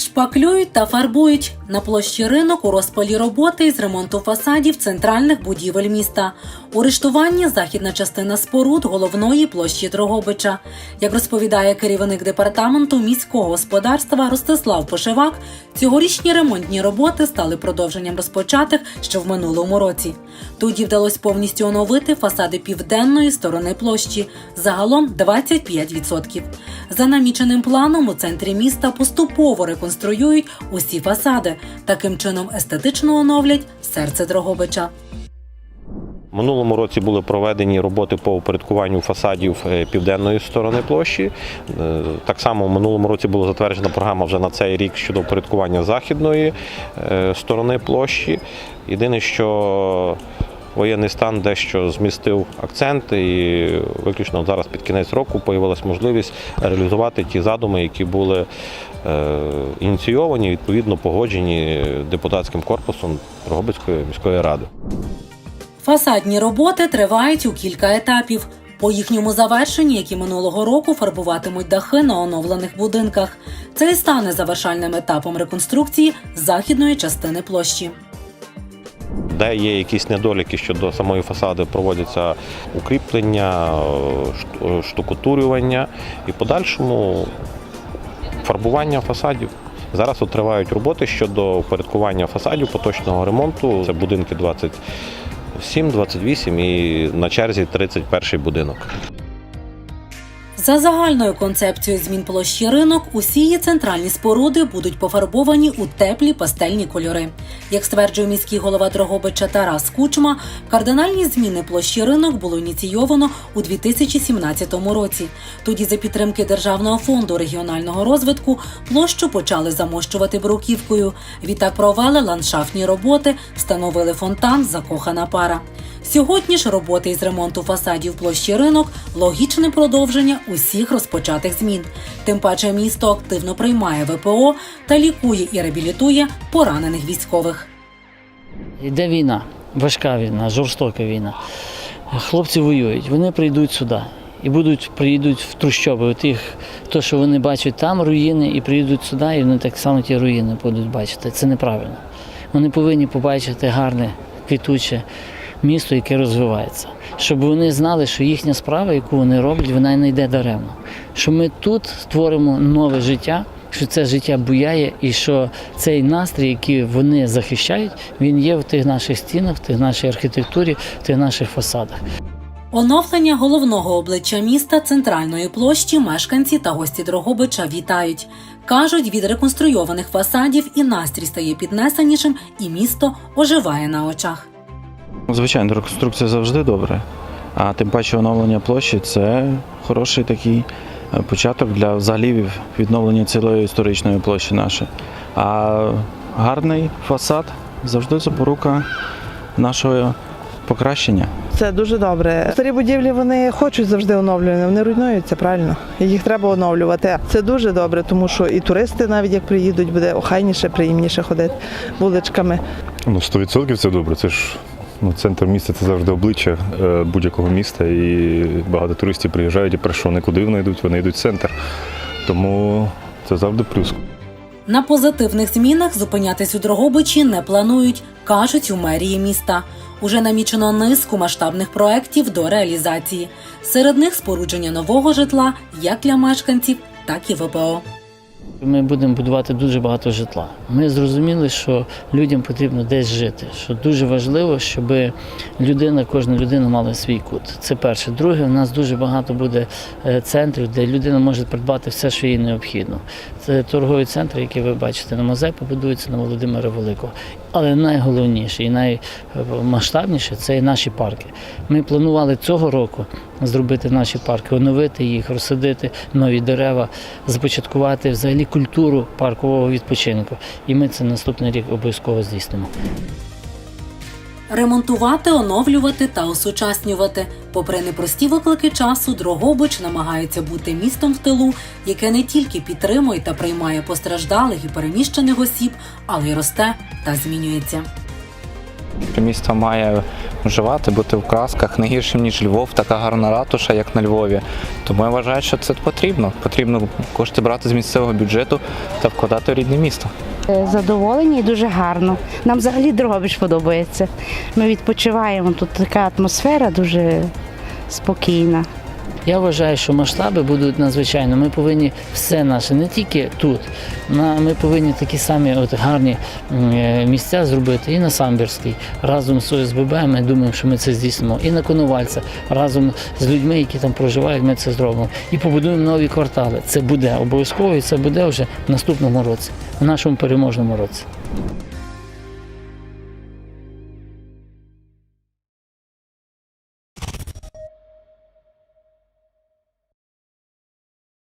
Шпаклюють та фарбують на площі ринок у розпалі роботи із ремонту фасадів центральних будівель міста. У західна частина споруд головної площі Дрогобича. Як розповідає керівник департаменту міського господарства Ростислав Пошивак, цьогорічні ремонтні роботи стали продовженням розпочатих ще в минулому році. Тоді вдалося повністю оновити фасади південної сторони площі, загалом 25%. За наміченим планом у центрі міста поступово реконструюють усі фасади. Таким чином естетично оновлять серце Дрогобича. Минулому році були проведені роботи по упорядкуванню фасадів е, південної сторони площі. Е, Так само в минулому році була затверджена програма вже на цей рік щодо упорядкування західної е, сторони площі. Єдине, що воєнний стан дещо змістив акцент, і виключно зараз під кінець року появилась можливість реалізувати ті задуми, які були е, ініційовані, відповідно погоджені депутатським корпусом Дрогобицької міської ради. Фасадні роботи тривають у кілька етапів. По їхньому завершенні, як і минулого року, фарбуватимуть дахи на оновлених будинках. Це і стане завершальним етапом реконструкції західної частини площі. Де є якісь недоліки щодо самої фасади, проводяться укріплення, е, е, штукатурювання і подальшому фарбування фасадів. Зараз тривають роботи щодо упорядкування фасадів поточного ремонту. Це будинки 27, 28 і на черзі 31 будинок. За загальною концепцією змін площі ринок, усі її центральні споруди будуть пофарбовані у теплі пастельні кольори. Як стверджує міський голова Дрогобича Тарас Кучма, кардинальні зміни площі ринок було ініційовано у 2017 році. Тоді, за підтримки Державного фонду регіонального розвитку, площу почали замощувати бруківкою. Відтак провели ландшафтні роботи, встановили фонтан Закохана пара. Сьогодні ж роботи із ремонту фасадів площі ринок логічне продовження усіх розпочатих змін. Тим паче місто активно приймає ВПО та лікує і реабілітує поранених військових. Йде війна, важка війна, жорстока війна. Хлопці воюють, вони прийдуть сюди і будуть приїдуть в трущоби. От їх, то, що вони бачать там руїни, і приїдуть сюди, і вони так само ті руїни будуть бачити. Це неправильно. Вони повинні побачити гарне, квітуче місто, яке розвивається. Щоб вони знали, що їхня справа, яку вони роблять, вона не йде даремно. Що ми тут створимо нове життя, що це життя буяє, і що цей настрій, який вони захищають, він є в тих наших стінах, в тих нашій архітектурі, в тих наших фасадах. Оновлення головного обличчя міста центральної площі мешканці та гості Дрогобича вітають. Кажуть, від реконструйованих фасадів і настрій стає піднесенішим, і місто оживає на очах. Звичайно, реконструкція завжди добре. А тим паче оновлення площі це хороший такий е, початок для взагалі відновлення цілої історичної площі нашої. А гарний фасад завжди запорука нашого покращення. Це дуже добре. Старі будівлі вони хочуть завжди оновлювати, вони руйнуються правильно. Їх треба оновлювати. Це дуже добре, тому що і туристи, навіть як приїдуть, буде охайніше, приємніше ходити вуличками. Ну, 100% це добре. Це ж ну, центр міста це завжди обличчя е, будь-якого міста. І багато туристів приїжджають і перше, вони куди вони йдуть, вони йдуть в центр. Тому це завжди плюс. На позитивних змінах зупинятись у Дрогобичі не планують, кажуть у мерії міста. Уже намічено низку масштабних проєктів до реалізації. Серед них спорудження нового житла як для мешканців, так і ВПО. Ми будемо будувати дуже багато житла. Ми зрозуміли, що людям потрібно десь жити. Що дуже важливо, щоб людина, кожна людина мала свій кут. Це перше. Друге, у нас дуже багато буде е, центрів, де людина може придбати все, що їй необхідно. Це торгові центри, які ви бачите на музей, побудуються на Володимира Великого. Але найголовніше і наймасштабніше це наші парки. Ми планували цього року зробити наші парки, оновити їх, розсадити нові дерева, започаткувати взагалі культуру паркового відпочинку. І ми це наступний рік обов'язково здійснимо. Ремонтувати, оновлювати та осучаснювати. Попри непрості виклики часу, Дрогобич намагається бути містом в тилу, яке не тільки підтримує та приймає постраждалих і переміщених осіб, але й росте та змінюється. Місто має вживати, бути в красках не гіршим, ніж Львов, така гарна ратуша, як на Львові. Тому я вважаю, що це потрібно. Потрібно кошти брати з місцевого бюджету та вкладати в рідне місто. Е, Задоволені і дуже гарно. Нам взагалі Дрогобич подобається. Ми відпочиваємо. Тут така атмосфера дуже спокійна. Я вважаю, що масштаби будуть надзвичайно. Ми повинні все наше, не тільки тут. Ми повинні такі самі от гарні е, місця зробити і на Самбірській. Разом з ОСББ ми думаємо, що ми це здійснимо. І на Коновальця разом з людьми, які там проживають, ми це зробимо. І побудуємо нові квартали. Це буде обов'язково і це буде вже в наступному році, в нашому переможному році.